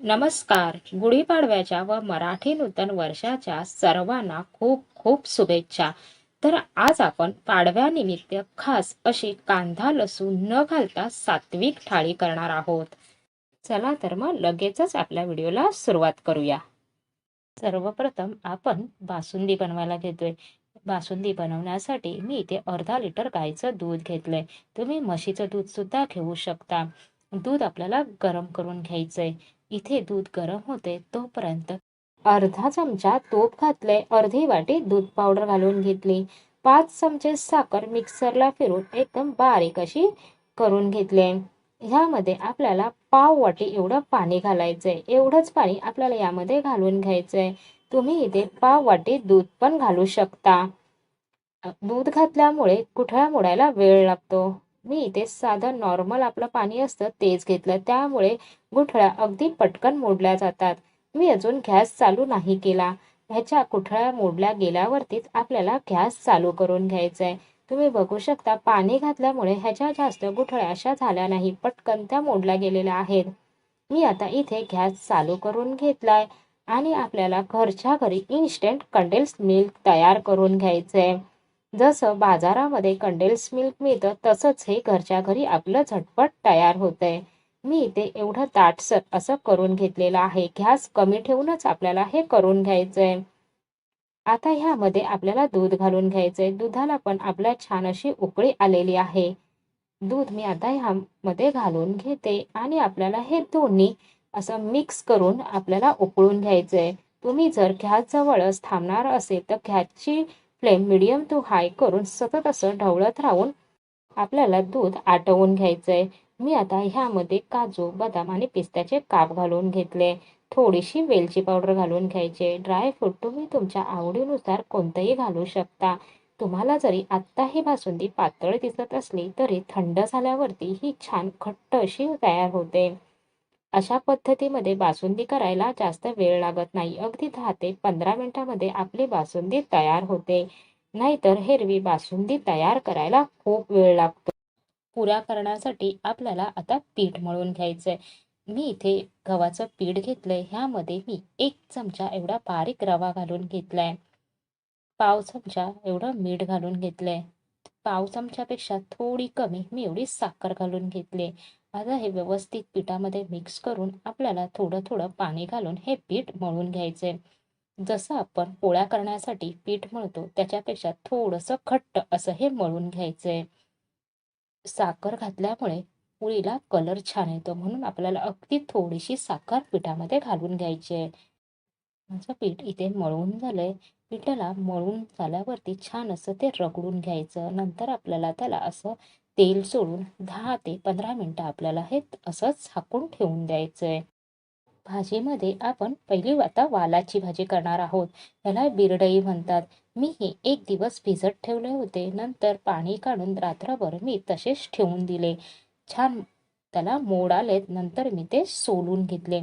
नमस्कार. गुढीपाडव्याच्या व मराठी नूतन वर्षाच्या सर्वांना खूप खूप शुभेच्छा. तर आज आपण पाडव्यानिमित्त खास अशी कांदा लसूण न घालता सात्विक थाळी करणार आहोत. चला तर मग लगेचच आपल्या व्हिडिओला सुरुवात करूया. सर्वप्रथम आपण बासुंदी बनवायला घेतोय. बासुंदी बनवण्यासाठी मी इथे अर्धा लिटर गाईचं दूध घेतलंय. तुम्ही म्हशीचं दूध सुद्धा घेऊ शकता. दूध आपल्याला गरम करून घ्यायचंय. इथे दूध गरम होते तोपर्यंत. अर्धा चमचा तूप घातले अर्धी वाटी दूध पावडर घालून घेतली. पाच चमचे साखर मिक्सरला फिरून एकदम बारीक अशी करून घेतले. ह्यामध्ये आपल्याला पाव वाटी एवढं पाणी घालायचंय एवढंच पाणी आपल्याला यामध्ये घालून घ्यायचंय तुम्ही इथे पाव वाटी दूध पण घालू शकता. दूध घातल्यामुळे कुठळा मोडायला वेळ लागतो. मी इथे साधं नॉर्मल आपलं पाणी असतं तेच घेतलं. त्यामुळे गुठळ्या अगदी पटकन मोडल्या जातात. मी अजून गॅस चालू नाही केला. ह्याच्या गुठळ्या मोडल्या गेल्यावरतीच आपल्याला गॅस चालू करून घ्यायचा आहे तुम्ही बघू शकता पाणी घातल्यामुळे ह्याच्या जास्त गुठळ्या अशा झाल्या नाही पटकन त्या मोडल्या गेलेल्या आहेत. मी आता इथे गॅस चालू करून घेतलाय आणि आपल्याला घरच्या घरी इन्स्टंट कंडेल्स मिल्क तयार करून घ्यायचं आहे जसं बाजारामध्ये कंडेल्स मिल्क मिळतं तसंच हे घरच्या घरी आपलं झटपट तयार होतंय. मी इथे एवढं ताटसर असं करून घेतलेलं आहे. गॅस कमी ठेवूनच आपल्याला हे करून घ्यायचंय. आता ह्यामध्ये आपल्याला दूध घालून घ्यायचंय. दुधाला पण आपल्या छान अशी उकळी आलेली आहे. दूध मी आता ह्यामध्ये घालून घेते आणि आपल्याला हे दोन्ही असं मिक्स करून आपल्याला उकळून घ्यायचंय. तुम्ही जर गॅस जवळच थांबणार असेल तर घ्यासची फ्लेम मिडियम टू हाय करून सतत असं ढवळत राहून आपल्याला दूध आटवून आहे मी आता ह्यामध्ये काजू बदाम आणि पिस्त्याचे काप घालून घेतले. थोडीशी वेलची पावडर घालून घ्यायचे. ड्रायफ्रूट तुम्ही तुमच्या आवडीनुसार कोणतंही घालू शकता. तुम्हाला जरी आत्ता ही बासुंदी पातळ दिसत असली तरी थंड झाल्यावरती ही छान घट्ट अशी तयार होते. अशा पद्धतीमध्ये बासुंदी करायला जास्त वेळ लागत नाही. अगदी दहा ते पंधरा मिनिटामध्ये आपली बासुंदी तयार होते. नाहीतर हिरवी बासुंदी तयार करायला खूप वेळ लागतो. पुऱ्या करण्यासाठी आपल्याला आता पीठ मळून घ्यायचंय. मी इथे गव्हाचं पीठ घेतलंय. ह्यामध्ये मी एक चमचा एवढा बारीक रवा घालून घेतलाय. पाव चमचा एवढं मीठ घालून घेतलंय. पाव चमच्यापेक्षा थोडी कमी मी एवढी साखर घालून घेतली आता हे व्यवस्थित पिठामध्ये मिक्स करून आपल्याला थोडं थोडं पाणी घालून हे पीठ मळून घ्यायचंय. जसं आपण पोळ्या करण्यासाठी पीठ मळतो त्याच्यापेक्षा थोडंसं घट्ट असं हे मळून घ्यायचंय. साखर घातल्यामुळे पोळीला कलर छान येतो म्हणून आपल्याला अगदी थोडीशी साखर पिठामध्ये घालून घ्यायची आहे माझं पीठ इथे मळून झालंय. पिठाला मळून झाल्यावरती छान असं ते रगडून घ्यायचं. नंतर आपल्याला त्याला असं तेल सोडून दहा ते पंधरा मिनटं आपल्याला हे असंच झाकून ठेवून द्यायचं आहे भाजीमध्ये आपण पहिली आता वालाची भाजी करणार आहोत. याला बिरडई म्हणतात. मी हे एक दिवस भिजत ठेवले होते. नंतर पाणी काढून रात्रभर मी तसेच ठेवून दिले. छान त्याला मोड आलेत. नंतर मी ते सोलून घेतले.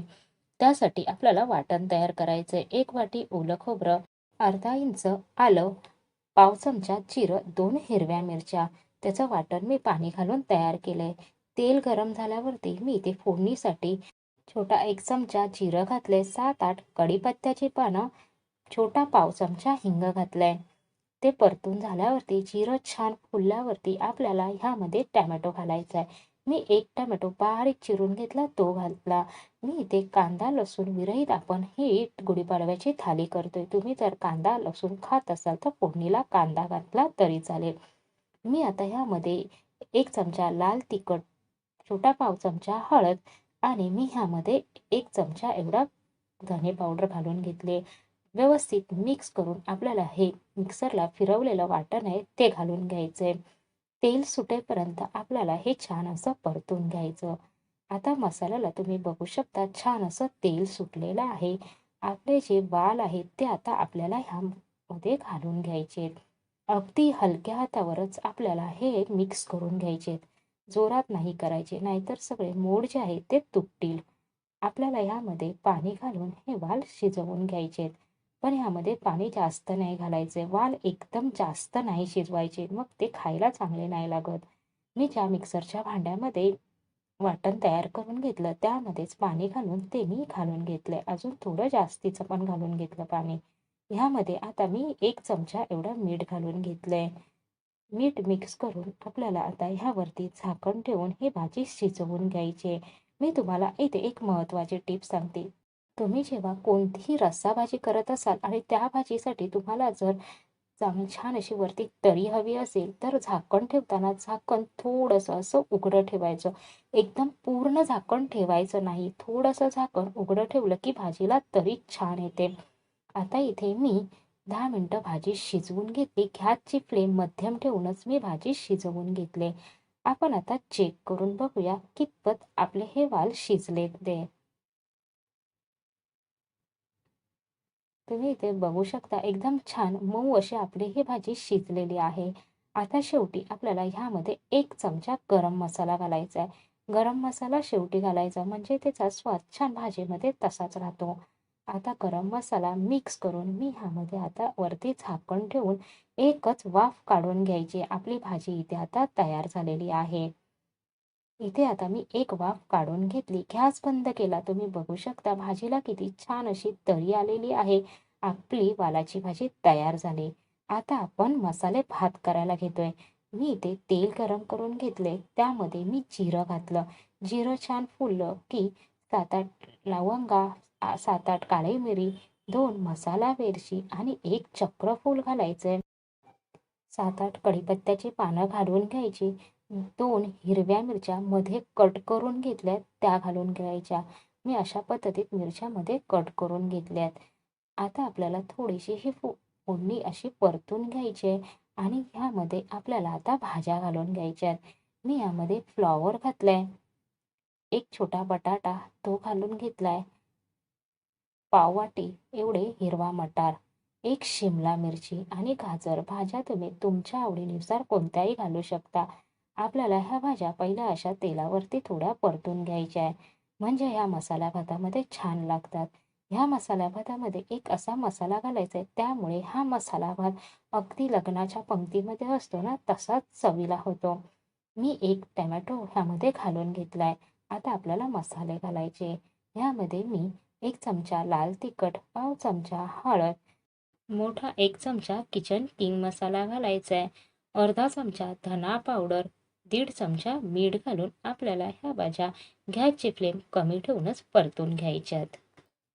त्यासाठी आपल्याला वाटण तयार करायचं एक वाटी ओलं खोबरं अर्धा इंच आलं पाव चमचा जिरं दोन हिरव्या मिरच्या त्याचं वाटण मी पाणी घालून तयार केलंय. तेल गरम झाल्यावरती मी इथे फोडणीसाठी छोटा एक चमचा जिरं घातले सात आठ कढीपत्त्याची पानं छोटा पाव चमचा हिंग घातलाय. ते परतून झाल्यावरती जिरं छान फुलल्यावरती आपल्याला ह्यामध्ये टॅमॅटो घालायचा आहे मी एक टॅमॅटो बारीक चिरून घेतला तो घातला. मी इथे कांदा लसूण विरहित आपण ही गुढीपाडव्याची थाली करतोय. तुम्ही जर कांदा लसूण खात असाल तर फोडणीला कांदा घातला तरी चालेल. मी आता ह्यामध्ये एक चमचा लाल तिखट छोटा पाव चमचा हळद आणि मी ह्यामध्ये एक चमचा एवढा धने पावडर घालून घेतले. व्यवस्थित मिक्स करून आपल्याला हे मिक्सरला फिरवलेलं वाटण आहे ते घालून घ्यायचे. तेल सुटेपर्यंत आपल्याला हे छान असं परतून घ्यायचं. आता मसाल्याला तुम्ही बघू शकता छान असं तेल सुटलेलं आहे. आपले जे बाल आहेत ते आता आपल्याला ह्यामध्ये घालून घ्यायचे. अगदी हलक्या हातावरच आपल्याला हे मिक्स करून घ्यायचे जोरात नाही करायचे नाहीतर सगळे मोड जे आहेत ते तुटतील. आपल्याला ह्यामध्ये पाणी घालून हे वाल शिजवून घ्यायचे पण ह्यामध्ये पाणी जास्त नाही घालायचे वाल एकदम जास्त नाही शिजवायचे मग ते खायला चांगले नाही लागत. मी ज्या मिक्सरच्या भांड्यामध्ये वाटण तयार करून घेतलं त्यामध्येच पाणी घालून ते मी घालून घेतलंय. अजून थोडं जास्तीचं पण घालून घेतलं पाणी. ह्यामध्ये आता मी एक चमचा एवढं मीठ घालून घेतलंय. मीठ मिक्स करून आपल्याला आता ह्यावरती झाकण ठेवून ही भाजी शिजवून घ्यायची. मी तुम्हाला इथे एक महत्त्वाची टिप सांगते. तुम्ही जेव्हा कोणतीही रस्सा भाजी करत असाल आणि त्या भाजीसाठी तुम्हाला जर चांगली छान अशी वरती तरी हवी असेल तर झाकण ठेवताना झाकण थोडंसं असं उघडं ठेवायचं. एकदम पूर्ण झाकण ठेवायचं नाही. थोडंसं झाकण उघडं ठेवलं की भाजीला तरी छान येते. आता इथे मी दहा मिनटं भाजी शिजवून घेतली. गॅसची फ्लेम मध्यम ठेवूनच मी भाजी शिजवून घेतले. आपण आता चेक करून बघूया कितपत आपले हे वाल शिजले ते. तुम्ही इथे बघू शकता एकदम छान मऊ अशी आपली ही भाजी शिजलेली आहे. आता शेवटी आपल्याला ह्यामध्ये एक चमचा गरम मसाला घालायचा आहे. गरम मसाला शेवटी घालायचा म्हणजे त्याचा स्वाद छान भाजीमध्ये तसाच राहतो. आता गरम मसाला मिक्स करून मी ह्यामध्ये आता वरती झाकण ठेवून एकच वाफ काढून घ्यायची. आपली भाजी इथे आता तयार झालेली आहे. इथे आता मी एक वाफ काढून घेतली. गॅस बंद केला. तुम्ही बघू शकता भाजीला किती छान अशी तरी आलेली आहे. आपली वालाची भाजी तयार झाली. आता आपण मसाले भात करायला घेतोय. मी इथे तेल गरम करून घेतले. त्यामध्ये मी जिरं घातलं. जिरं छान फुललं की सात आठ लवंगा सात आठ काळी मिरी दोन मसाला वेरची आणि एक चक्रफूल घालायचं सात आठ कढीपत्त्याची पानं घालून घ्यायची. दोन हिरव्या मिरच्या मध्ये कट करून घेतल्यात त्या घालून घ्यायच्या. मी अशा पद्धतीत मिरच्यामध्ये कट करून घेतल्यात. आता आपल्याला थोडीशी ही फोडणी अशी परतून घ्यायची आहे आणि ह्यामध्ये आपल्याला आता भाज्या घालून घ्यायच्यात. मी यामध्ये फ्लॉवर घातलाय. एक छोटा बटाटा तो घालून घेतलाय. पाववाटी एवढे हिरवा मटार एक शिमला मिरची आणि गाजर भाज्या तुम्ही तुमच्या आवडीनुसार कोणत्याही घालू शकता. आपल्याला ह्या भाज्या पहिल्या अशा तेलावरती थोड्या परतून घ्यायच्या आहे म्हणजे ह्या मसाला भातामध्ये छान लागतात. ह्या मसाला भातामध्ये एक असा मसाला घालायचा आहे त्यामुळे हा मसाला भात अगदी लग्नाच्या पंक्तीमध्ये असतो ना तसाच चवीला होतो. मी एक टमॅटो ह्यामध्ये घालून घेतलाय. आता आपल्याला मसाले घालायचे. ह्यामध्ये मी एक चमचा लाल तिखट पाव चमचा हळद मोठा एक चमचा किचन किंग मसाला घालायचा आहे. अर्धा चमचा धना पावडर दीड चमचा मीठ घालून आपल्याला ह्या भाज्या गॅसची फ्लेम कमी ठेवूनच परतून घ्यायच्यात.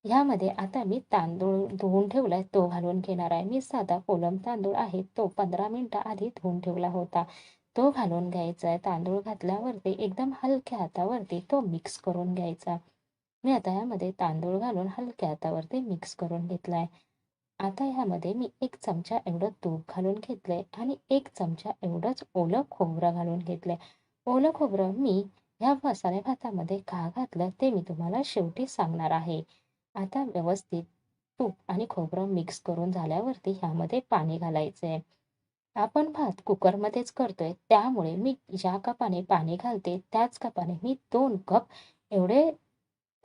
ह्यामध्ये आता मी तांदूळ धुवून ठेवला आहे तो घालून घेणार आहे. मी साधा कोलम तांदूळ आहे तो पंधरा मिनटं आधी धुवून ठेवला होता. तो घालून घ्यायचा आहे. तांदूळ घातल्यावरती एकदम हलक्या हातावरती तो मिक्स करून घ्यायचा. मी आता ह्यामध्ये तांदूळ घालून हलक्या हातावरती मिक्स करून घेतलाय. आता ह्यामध्ये मी एक चमचा एवढं तूप घालून घेतलंय आणि एक चमचा एवढंच ओलं खोबरं घालून घेतलंय. ओलं खोबरं मी ह्या मसाले भातामध्ये का घातलं ते मी तुम्हाला शेवटी सांगणार आहे. आता व्यवस्थित तूप आणि खोबरं मिक्स करून झाल्यावरती ह्यामध्ये पाणी घालायचंय. आपण भात कुकरमध्येच करतोय त्यामुळे मी ज्या कपाने पाणी घालते त्याच कपाने मी दोन कप एवढे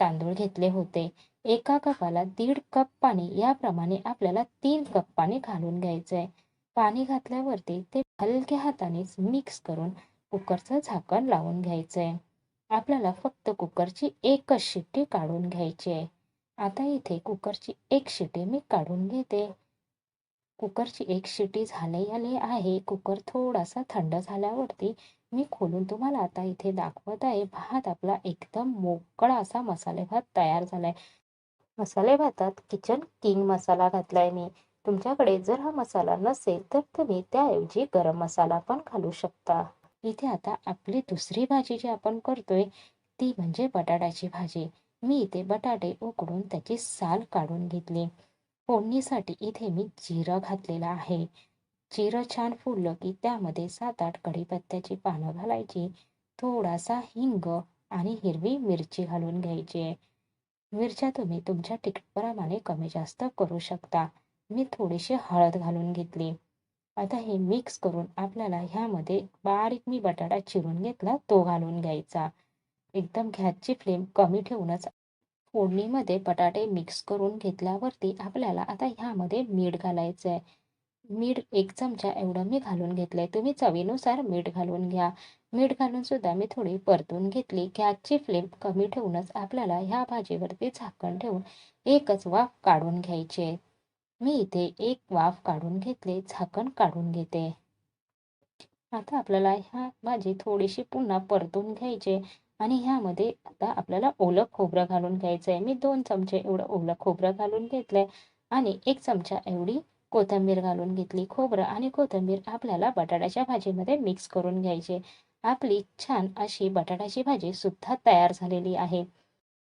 तांदूळ घेतले होते. एका कपाला दीड कप पाणी याप्रमाणे आपल्याला तीन कप पाणी घालून घ्यायचंय. पाणी घातल्यावरती ते हलक्या हातानेच मिक्स करून कुकरचं झाकण लावून घ्यायचंय. आपल्याला फक्त कुकरची एकच शिट्टी काढून घ्यायची आहे. आता इथे कुकरची एक शिटी मी काढून घेते. कुकरची एक शिटी झाली आली आहे. कुकर थोडासा थंड झाल्यावरती मी खोलून तुम्हाला आता इथे दाखवत आहे. भात आपला एकदम मोकळा असा मसाले भात तयार झालाय. मसाले भातात किचन किंग मसाला घातलाय मी. तुमच्याकडे जर हा मसाला नसेल तर तुम्ही त्याऐवजी गरम मसाला पण घालू शकता. इथे आता आपली दुसरी भाजी जी आपण करतोय ती म्हणजे बटाट्याची भाजी. मी इथे बटाटे उकडून त्याची साल काढून घेतली. फोडणीसाठी इथे मी जिरं घातलेलं आहे. जिरं छान फुललं की त्यामध्ये सात आठ कढीपत्त्याची पानं घालायची थोडासा हिंग आणि हिरवी मिरची घालून घ्यायची. आहे मिरच्या तुम्ही तुमच्या तिखटप्रमाणे कमी जास्त करू शकता. मी थोडीशी हळद घालून घेतली. आता हे मिक्स करून आपल्याला ह्यामध्ये बारीक मी बटाटा चिरून घेतला तो घालून घ्यायचा. एकदम गॅसची फ्लेम कमी ठेवूनच फोडणीमध्ये बटाटे मिक्स करून घेतल्यावरती आपल्याला आता ह्यामध्ये मीठ घालायचं आहे मीठ एक चमचा एवढं मी घालून घेतलंय. तुम्ही चवीनुसार मीठ घालून घ्या. मीठ घालून सुद्धा मी थोडी परतून घेतली. गॅसची फ्लेम कमी ठेवूनच आपल्याला ह्या भाजीवरती झाकण ठेवून एकच वाफ काढून घ्यायची मी इथे एक वाफ काढून घेतले. झाकण काढून घेते. आता आपल्याला ह्या भाजी थोडीशी पुन्हा परतून घ्यायची आणि ह्यामध्ये आता आपल्याला ओलं खोबरं घालून घ्यायचं आहे मी दोन चमचे एवढं ओलं खोबरं घालून घेतलंय. आणि एक चमचा एवढी कोथिंबीर घालून घेतली खोबरं आणि कोथिंबीर आपल्याला बटाट्याच्या भाजीमध्ये मिक्स करून घ्यायचे. आपली छान अशी बटाट्याची भाजी सुद्धा तयार झालेली आहे.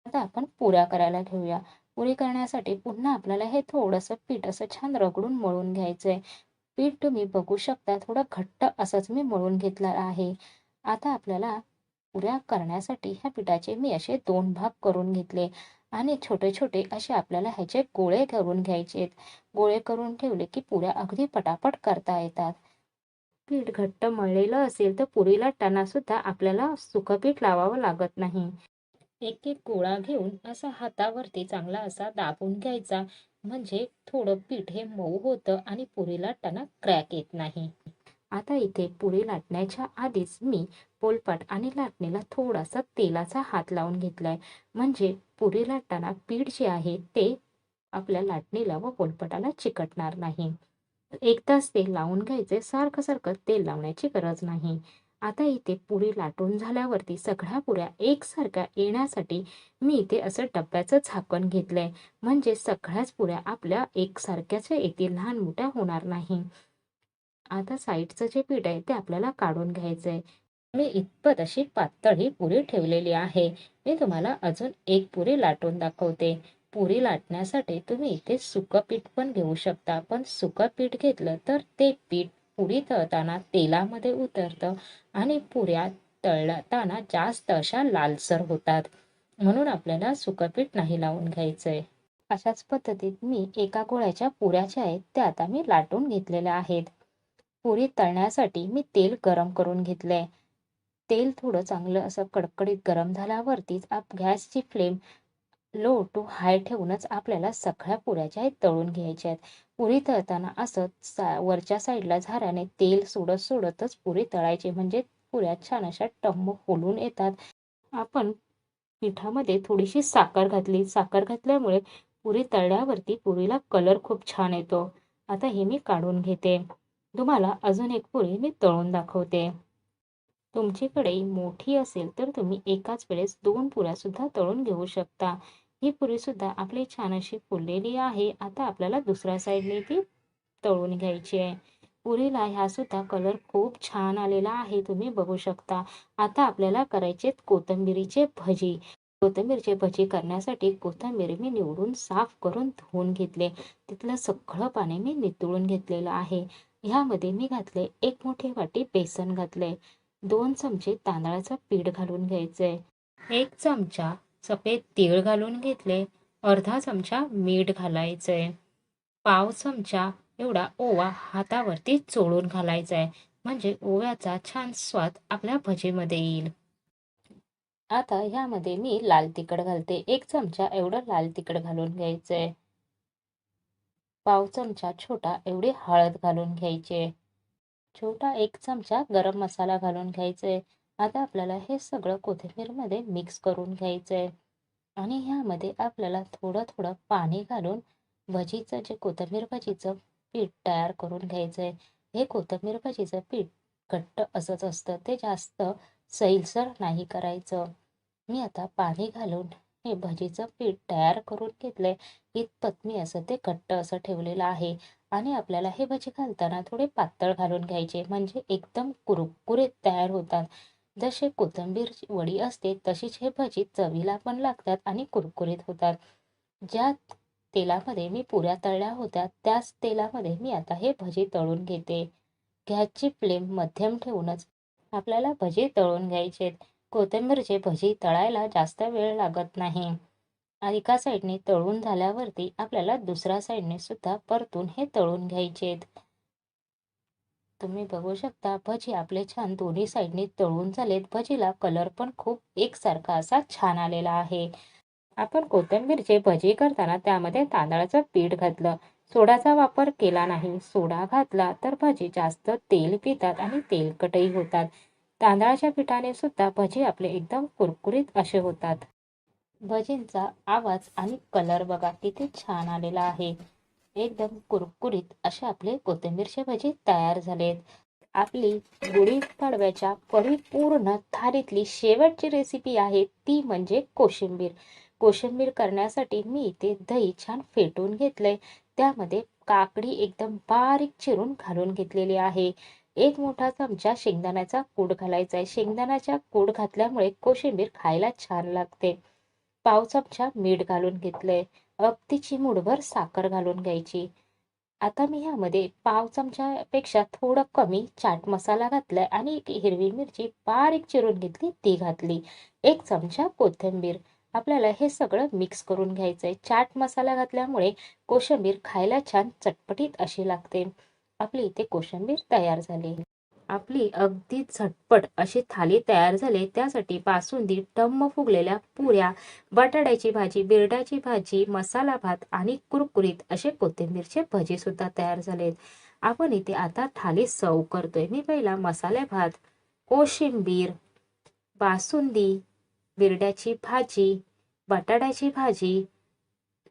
आता आपण पुऱ्या करायला घेऊया. पुरी करण्यासाठी पुन्हा आपल्याला हे थोडंसं पीठ असं छान रगडून मळून घ्यायचंय. पीठ तुम्ही बघू शकता थोडं घट्ट असंच मी मळून घेतलं आहे. आता आपल्याला पुऱ्या करण्यासाठी ह्या पिठाचे मी असे दोन भाग करून घेतले. आणि छोटे छोटे असे आपल्याला ह्याचे गोळे करून घ्यायचे गोळे करून ठेवले की पुऱ्या अगदी पटापट करता येतात. पीठ घट्ट मळलेलं असेल तर पुरीला टणा सुद्धा आपल्याला सुखपीठ लावावं लागत नाही. एक एक गोळा घेऊन असा हातावरती चांगला असा दाबून घ्यायचा. म्हणजे थोडं पीठ हे मऊ होतं आणि पुरीला टणा क्रॅक येत नाही. आता इथे पुरी लाटण्याच्या आधीच मी पोलपाट आणि लाटणीला थोडासा तेलाचा हात लावून घेतलाय. म्हणजे पुरी लाटताना पीठ जे आहे ते आपल्या लाटणीला व पोलपटाला चिकटणार नाही. एक तास लावून घ्यायचे सारखं सारखं तेल लावण्याची गरज नाही. आता इथे पुरी लाटून झाल्यावरती सगळ्या पुऱ्या एकसारख्या येण्यासाठी मी इथे असं डब्याचं झाकण घेतलंय. म्हणजे सगळ्याच पुऱ्या आपल्या एकसारख्याच येतील लहान मोठ्या होणार नाही. आता साईडचं जे पीठ आहे ते आपल्याला काढून घ्यायचंय. मी इतपत अशी पातळ ही पुरी ठेवलेली आहे. मी तुम्हाला अजून एक पुरी लाटून दाखवते. पुरी लाटण्यासाठी तुम्ही इथे सुकं पीठ पण घेऊ शकता. पण सुकं पीठ घेतलं तर ते पीठ पुरी तळताना तेलामध्ये उतरतं आणि पुऱ्या तळताना जास्त अशा लालसर होतात. म्हणून आपल्याला सुकं पीठ नाही लावून घ्यायचंय. अशाच पद्धतीत मी एका गोळ्याच्या पुऱ्या ज्या आहेत त्या आता मी लाटून घेतलेल्या आहेत. पुरी तळण्यासाठी मी तेल गरम करून घेतलंय. तेल थोडं चांगलं असं कडकडीत गरम झाल्यावरतीच आप गॅसची फ्लेम लो टू हाय ठेवूनच आपल्याला सगळ्या पुऱ्या ज्या आहेत तळून घ्यायच्या आहेत. पुरी तळताना असं सा वरच्या साईडला झाऱ्याने तेल सोडत सोडतच पुरी तळायची म्हणजे पुऱ्या छान अशा टम्म फुलून येतात. आपण पिठामध्ये थोडीशी साखर घातली साखर घातल्यामुळे पुरी तळल्यावरती पुरीला कलर खूप छान येतो. आता हे मी काढून घेते. तुम्हाला अजून एक पुरी मी तळून दाखवते. तुमची कढई मोठी असेल तर तुम्ही एकाच वेळेस दोन पुऱ्या सुद्धा तळून घेऊ शकता. ही पुरी सुद्धा आपली छान अशी फुललेली आहे. आता आपल्याला दुसऱ्या साईडने ती तळून घ्यायची आहे. पुरीला ह्या सुद्धा कलर खूप छान आलेला आहे. तुम्ही बघू शकता. आता आपल्याला करायचे कोथिंबिरीचे भजी. कोथंबीरचे भजी करण्यासाठी कोथिंबीर मी निवडून साफ करून धुवून घेतले. तिथलं सगळं पाणी मी नितळून घेतलेलं आहे. ह्यामध्ये मी घातले एक मोठी वाटी बेसन घातले. दोन चमचे तांदळाचं पीठ घालून घ्यायचे एक चमचा सफेद तीळ घालून घेतले. अर्धा चमचा मीठ घालायचे पाव चमचा एवढा ओवा हातावरती चोळून घालायचा आहे म्हणजे ओव्याचा छान स्वाद आपल्या भजीमध्ये येईल. आता ह्यामध्ये मी लाल तिखट घालते. एक चमचा एवढं लाल तिखट घालून घ्यायचंय. पाव चमचा छोटा एवढी हळद घालून घ्यायची. छोटा एक चमचा गरम मसाला घालून घ्यायचंय. आता आपल्याला हे सगळं कोथिंबीरमध्ये मिक्स करून घ्यायचंय. आणि ह्यामध्ये आपल्याला थोडं थोडं पाणी घालून भजीचं जे कोथिंबीर भजीचं पीठ तयार करून घ्यायचंय. हे कोथिंबीर भजीचं पीठ घट्ट असंच असतं. ते जास्त सैलसर नाही करायचं. मी आता पाणी घालून हे भजीचं पीठ तयार करून घेतलंय. इतपत मी असं ते घट्ट असं ठेवलेलं आहे. आणि आपल्याला हे भजी घालताना थोडे पातळ घालून घ्यायचे. म्हणजे एकदम कुरकुरीत तयार होतात. जसे कोथिंबीर वडी असते तशीच हे भजी चवीला पण लागतात आणि कुरकुरीत होतात. ज्या तेलामध्ये मी पुऱ्या तळल्या होत्या त्याच तेलामध्ये मी आता हे भजी तळून घेते. गॅसची फ्लेम मध्यम ठेवूनच आपल्याला भजी तळून घ्यायचे कोथिंबीरचे भजी तळायला जास्त वेळ लागत नाही. एका साईडने तळून झाल्यावरती आपल्याला दुसऱ्या साईडने सुद्धा परतून हे तळून घ्यायचे तुम्ही बघू शकता भजी आपले छान दोन्ही साईडने तळून झालेत. भजीला कलर पण खूप एकसारखा असा छान आलेला आहे. आपण कोथिंबीरचे भजी करताना त्यामध्ये तांदळाचं पीठ घातलं. सोडाचा वापर केला नाही. सोडा घातला तर भजी जास्त तेल पितात आणि तेलकटही होतात. तांदळाच्या पिठाने सुद्धा भजी आपले एकदम कुरकुरीत असे होतात. भजींचा आवाज आणि कलर बघा किती छान आलेला आहे. एकदम कुरकुरीत असे आपले कोथिंबीरचे भजी तयार झालेत. आपली गुढीपाडव्याच्या परिपूर्ण थारीतली शेवटची रेसिपी आहे ती म्हणजे कोशिंबीर. कोशिंबीर करण्यासाठी मी इथे दही छान फेटून घेतलंय. त्यामध्ये काकडी एकदम बारीक चिरून घालून घेतलेली आहे. एक मोठा चमचा शेंगदाण्याचा कूड घालायचा आहे शेंगदाण्याचा कूड घातल्यामुळे कोशिंबीर खायला छान लागते. पाव चमचा मीठ घालून घेतलंय. अगदी चिमूडभर साखर घालून घ्यायची. आता मी ह्यामध्ये पाव चमच्यापेक्षा थोडं कमी चाट मसाला घातलाय आणि एक हिरवी मिरची बारीक चिरून घेतली ती घातली. एक चमचा कोथिंबीर. आपल्याला हे सगळं मिक्स करून घ्यायचंय. चाट मसाला घातल्यामुळे कोशिंबीर खायला छान चटपटीत अशी लागते. आपली इथे कोशिंबीर तयार झाली. आपली अगदी झटपट अशी थाली तयार झाली. त्यासाठी बासुंदी टम्म फुगलेल्या पुऱ्या बटाट्याची भाजी बिरड्याची भाजी मसाला भात आणि कुरकुरीत असे कोथिंबीरचे भजी सुद्धा तयार झालेत. आपण इथे आता थाली सर्व करतोय. मी पहिला मसाले भात कोशिंबीर बासुंदी बिरड्याची भाजी बटाट्याची भाजी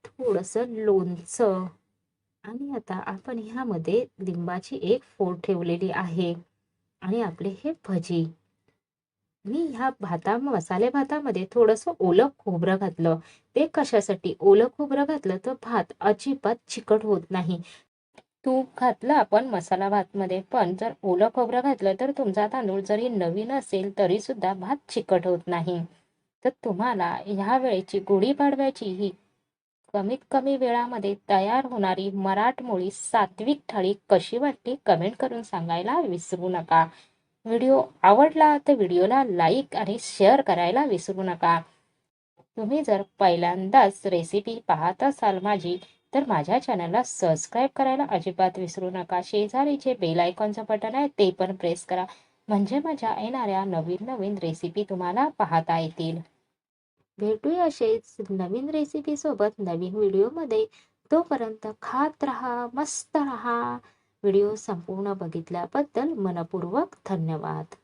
थोडंसं लोणचं आणि आता आपण ह्यामध्ये लिंबाची एक फोड ठेवलेली आहे. आणि आपले हे भजी. मी ह्या भाता मसाले भातामध्ये थोडंसं ओलं खोबरं घातलं. ते कशासाठी? ओलं खोबरं घातलं तर भात अजिबात चिकट होत नाही. तूप घातलं आपण मसाला भातमध्ये पण जर ओलं खोबरं घातलं तर तुमचा तांदूळ जरी नवीन असेल तरी सुद्धा भात चिकट होत नाही. तर तुम्हाला ह्या वेळेची गुढीपाडव्याची ही कमीत कमी वेळामध्ये तयार होणारी मराठमोळी सात्विक थाळी कशी वाटली कमेंट करून सांगायला विसरू नका. व्हिडिओ आवडला तर व्हिडिओला लाईक आणि शेअर करायला विसरू नका. तुम्ही जर पहिल्यांदाच रेसिपी पाहत असाल माझी तर माझ्या चॅनलला सबस्क्राईब करायला अजिबात विसरू नका. शेजारी जे बेल आयकॉनचं बटन आहे ते पण प्रेस करा. म्हणजे माझ्या येणाऱ्या नवीन नवीन रेसिपी तुम्हाला पाहता येतील. भेटूया असेच नवीन रेसिपी सोबत नवीन व्हिडिओमध्ये तोपर्यंत खात रहा मस्त रहा. व्हिडिओ संपूर्ण बघितल्याबद्दल मनपूर्वक धन्यवाद.